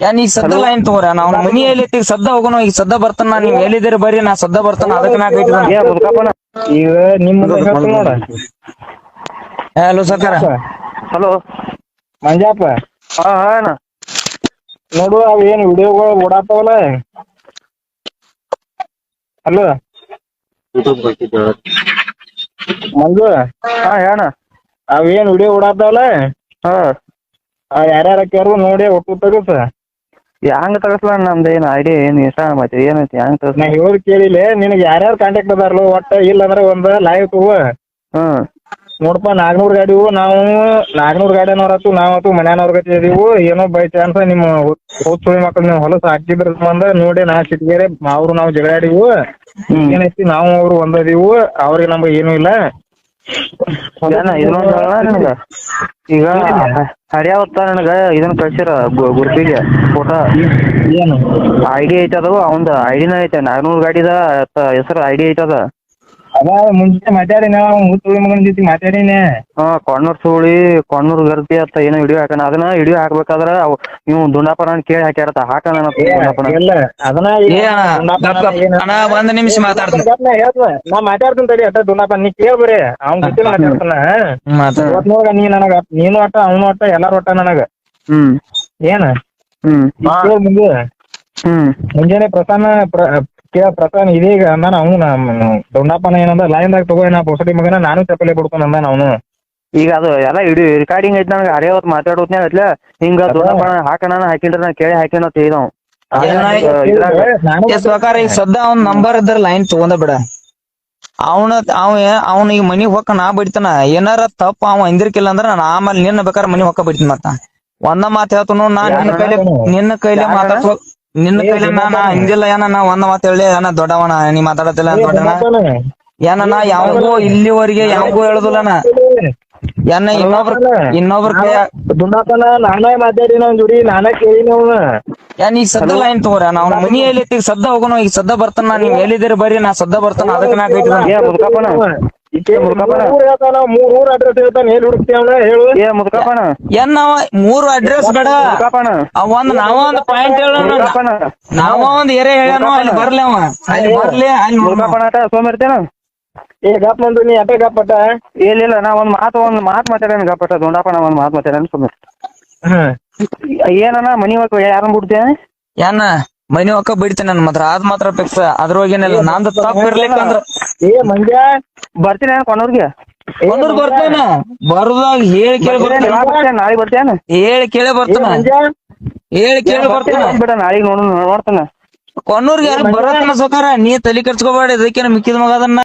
ಯಾ ನೀ ಸದ್ದ ಲೈನ್ ತಗೋರ ನಾವ್ ಮನಿ ಈಗ ಸದ್ದ ಹೋಗೋಣ ಈಗ ಸದ್ದ ಬರ್ತಾನ ನೀವ್ ಎಲ್ಲಿದ್ದೀರಿ ಬರ್ರಿ ನಾ ಸದ್ದ ಬರ್ತಾನ ಅದಕ್ಕ ನಾ ಏ ಮುದುಕಪ್ಪನ? ಈಗ ನಿಮ್ಮ ನೋಡ. ಹಲೋ ಸರ್ಕಾರ. ಹಲೋ. ಮಂಜಾಪ ಹಾ ಹಾ ಅಣ್ಣ. ನೋಡು ಅವ್ ಏನ್ ವಿಡಿಯೋಗಳು ಓಡಾತಾವಲ್ಲ ಹಲೋ? ಮಂಜು? ಹಾ ಹೇಳ ಅವ ಏನ್ ವಿಡಿಯೋ ಓಡಾತಾವಲ್ಲ ಹಾ. ಆ ಯಾರ್ಯಾರ ಹಾಕ್ಯಾರು ನೋಡಿ ಒಟ್ಟು ತಗಸ. ಹೆಂಗ್ ತಗಸ್ಲ ನಮ್ದು ಏನ್ ಐಡಿಯಾ ಏನ್ ಇಷ್ಟ ಮತ್ತೆ ಏನೈತಿ ಹೆಂಗ್ ತಗಸ್ ನಾ ಇವ್ರ ಕೇಳಿಲ್ಲ ನಿನಗೆ ಯಾರ್ಯಾರ ಕಾಂಟ್ಯಾಕ್ಟ್ ಅದಾರಲ್ಲ ಒಟ್ಟ ಇಲ್ಲ ಅಂದ್ರೆ ಒಂದ್ ಲೈವ್ ತಗೋ. ಹ್ಮ್ ನೋಡಪ್ಪ ನಾಲ್ಕನೂರು ಗಾಡಿವು ನಾವು ನಾಲ್ಕನೂರು ಗಾಡಿ ಆತು ನಾವತ್ತು ಮನ್ಯಾನವ್ರ ಗತಿ ಇದೀವು ಏನೋ ಬೈ ಚಾನ್ಸ್ ನಿಮ್ಮ ಹೋದ್ ಸುಳಿ ಮಕ್ಳು ನೀವು ಹೊಲಸ ಹಾಕಿದ್ರ ಸಂಬಂಧ ನೋಡಿ ನಾ ಸಿಟ್ಗೇರೆ ಅವ್ರು ನಾವು ಜಗಳಾಡಿವು. ಏನೈತಿ ನಾವು ಅವ್ರು ಒಂದದೀವು ಅವ್ರಿಗೆ ನಮ್ಗೆ ಏನೂ ಇಲ್ಲ. ಈಗ ಹರಿಯಾವತ್ತ ನನಗ ಇದನ್ನ ಕಳ್ಸಿರ ಗುರುಪಿಗೆ ಫೋಟೋ ಏನು? ಐಡಿ ಐತದ ಅವಂದ ಐಡಿನ ಐತೆ ನಾನೂರು ಗಾಡಿದ ಹೆಸರು ಐಡಿ ಐತದ ಅದ ಮುಂಚೆ ಮಾತಾಡಿನ ಸುಳಿ ಮಗನ ಜೊತೆ ಮಾತಾಡಿನ. ಹಾ ಕೊಣ್ಣೂರ್ ಸುಳಿ ಕೊಣ್ಣೂರ್ ಗರ್ತಿ ಅಂತ ಏನೋ ವಿಡಿಯೋ ಹಾಕಣ ಅದನ್ನ ವಿಡಿಯೋ ಹಾಕ್ಬೇಕಾದ್ರ ಅವ್ ನೀವು ದುಂಡಾಪರ ಅಂತ ಕೇಳಿ ಹಾಕ್ಯಾರತ್ತ ಹಾಕಣ ದುಂಡಾಪನ. ಇಲ್ಲ ಅದನ್ನ ಏ ಅಣ್ಣ ಗಪ್ ಗಪ್. ಅಣ್ಣ ಒಂದ್ ನಿಮಿಷ ಮಾತಾಡ್ತೀನಿ. ನಾ ಮಾತಾಡ್ತೀನಿ ತಡಿ ಅಟ್ಟ ದುನಾಪ ನೀ ಕೇಳ್ಬ್ರಿ ಬರೀ ಅವ್ನ ಜೊತೆ ಮಾತಾಡ್ತಾನ. ಮಾತಾಡ. ಇವತ್ ನೋಡ ನೀ ನನಗ ನೀನು ಅಟ್ಟ ಅವನು ಅಟ್ಟ ಎಲ್ಲಾರು ಒಟ್ಟ ನನಗ. ಹ್ಮ್. ಏನ? ಹ್ಮ್. ಮುಂದೆ. ಹ್ಮ್. ಮುಂಜಾನೆ ಪ್ರಸನ್ನ ಪ್ರ- ಕೇಳ ಪ್ರತಾನ್ ಇದೀಗ ಅಂದಾನ ಅವನು ದೊಡ್ಡಪ್ಪನ ಏನಂದ ಲೈನ್ದಾಗ ತಗೋ ನಾ ಪೊಸಟಿ ಮಗನ ನಾನು ಚಪ್ಪಲಿ ಬಿಡ್ತಾನ ಅಂದಾನ ಅವನು. ಈಗ ಅದು ಎಲ್ಲ ವಿಡಿಯೋ ರೆಕಾರ್ಡಿಂಗ್ ಐತಿ ನನಗೆ ಅವತ್ ಮಾತಾಡೋತ್ನ್ಯಾಗ ಐತ್ಲ? ಹಿಂಗ ದೊಡ್ಡಪ್ಪನ ಹಾಕಣ ಹಾಕಿಲ್ರ ನಾ ಕೇಳಿ ಎಸ್ ಪ್ರಕಾರ ಈಗ ಸದ್ದ ಅವ್ನ ನಂಬರ್ ಇದ್ರ ಲೈನ್ ತಗೊಂಡ ಬಿಡ. ಅವನ ಅವ ಅವ್ನ ಈಗ ಮನಿಗ್ ಹೊಕ್ಕ ನಾ ಬಿಡ್ತಾನ. ಏನಾರ ತಪ್ಪ ಅವ ಹಿಂದಿರ್ಕಿಲ್ಲ ಅಂದ್ರ ನಾ ಆಮೇಲೆ ನಿನ್ನ ಬೇಕಾದ್ರೆ ಮನಿ ಹೊಕ್ಕ ಬಿಡ್ತೀನಿ ಮತ್ತ. ಒಂದ ಮಾತು ಹೇಳ್ತನು ನಾ ನಿನ್ನ ಕೈಲಿ ನಿನ್ನ ಕೈಲಿ ಮಾತಾಡ್ಸೋ ನಿನ್ನ ಕೈಲಿ ನಾನ ನಾ ಹಿಂದಿಲ್ಲ ಏನ ನಾ ಒಂದ್ ಮಾತ್ ಹೇಳಿ ಏನ ದೊಡ್ಡವನ ನೀ ಮಾತಾಡತಿಲ್ಲ ದೊಡ್ಡನ ಏನ ನಾ ಯಾವಾಗೂ ಇಲ್ಲಿವರೆಗೆ ಯಾವಾಗೂ ಹೇಳುದಿಲ್ಲ ನಾ ಏನ ಇನ್ನೊಬ್ರ ಇನ್ನೊಬ್ರ ಕೈ ದುಂಡಪ್ಪನ ನಾನೇ ಮಾತಾಡಿನ ಅವ್ನ ಜೋಡಿ ನಾನೇ ಕೇಳಿನ ಅವನ. ಏನ್ ಈಗ ಸದ್ದ ಲೈನ್ ತಗೋರ ನಾವ್ ಮನಿ ಎಲ್ಲಿ ಸದ್ದ ಹೋಗೋಣ ಈಗ ಸದ್ದ ಬರ್ತಾನ ನೀವ್ ಹೇಳಿದ್ರೆ ಬರ್ರಿ ನಾ ಸದ್ದ ಬರ್ತಾನ ಅದಕ್ಕೆ ನಾ ಕೈತಿ ಏ ಮುದುಕಪ್ಪನ ಮೂರ್ ಹೇಳ್ತಾನ ಮೂರ್ ಊರ್ ಅಡ್ರೆಸ್ ಹೇಳ್ತಾನ ಎಲ್ಲಿ ಹುಡುಕ್ತಿ ಅವನ ಹೇಳು. ಏ ಮುದುಕಪ್ಪನ ಏನ್ ನಾವ ಮೂರು ಅಡ್ರೆಸ್ ಬೇಡ. ಮುದುಕಪ್ಪನ ಅವ್ ಒಂದ್ ನಾವ ಒಂದ್ ಪಾಯಿಂಟ್ ಹೇಳೋಣ. ಮುದುಕಪ್ಪನ ನಾವ ಒಂದ್ ಏರಿಯಾ ಹೇಳ್ಯಾನು ಅಲ್ಲಿ ಬರ್ಲಿ ಅವ. ಅಲ್ಲಿ ಬರ್ಲಿ ಅಲ್ಲಿ ನೋಡ್ಮ. ಮುದುಕಪ್ಪನ ಆಟ ಸೋಮಿರ್ತೇನ? ಏ ಗಪ್ ಮಂದು ನೀ ಅಟ್ಟ ಗಪ್ಪಟ ಇಲ್ಲ ಇಲ್ಲ ನಾ ಒಂದ್ ಮಾತು ಒಂದ್ ಮಾತ್ ಮಾತಾಡೇನ ಗಪ್ಪಟ ದುಂಡಾಪನ ಒಂದ್ ಮಾತ್ ಮಾತಾಡೇನ ಏನನ ಮನಿ ಒಳಗ್ ಯಾರನ್ನ ಬಿಡ್ತೇ ಏನ ಮನಿ ಒಕ್ಕ ಬಿಡ್ತೇನೆ ನನ್ ಮಾತ್ರ. ಅದ್ ಮಾತ್ರ ಫಿಕ್ಸ್ ಅದ್ರೊಳಗೇನಿಲ್ಲ. ನಂದು ತಪ್ಪ ಇರ್ಲಿಕ್ಕಂದ್ರ ಏ ಮಂಜ ಬರ್ತೀನಿ ಕೊನೋರ್ಗೆ. ಒಂದ್ರ ಬರ್ತೇನ? ಬರ್ದಾಗ ಹೇಳಿ ಕೇಳಿ ಬರ್ತಾನ? ನಾಳೆ ಬರ್ತೇನ ಹೇಳಿ ಕೇಳಿ ಬರ್ತೇನೆ? ಹೇಳಿ ಕೇಳಿ ಬರ್ತಾನ? ಬಿಡ ನಾಳೆಗ್ ನೋಡ್ ನೋಡ್ತಾನ. ಕೊನ್ನೂರ್ಗೆ ಬರತ್ತನ ಸೌಕಾರ? ನೀ ತಲೆ ಕರ್ಚ್ಕೋಬೇಡ ಇದಕ್ಕೆ ಮಿಕ್ಕಿದ ಮಗ ಅದನ್ನ.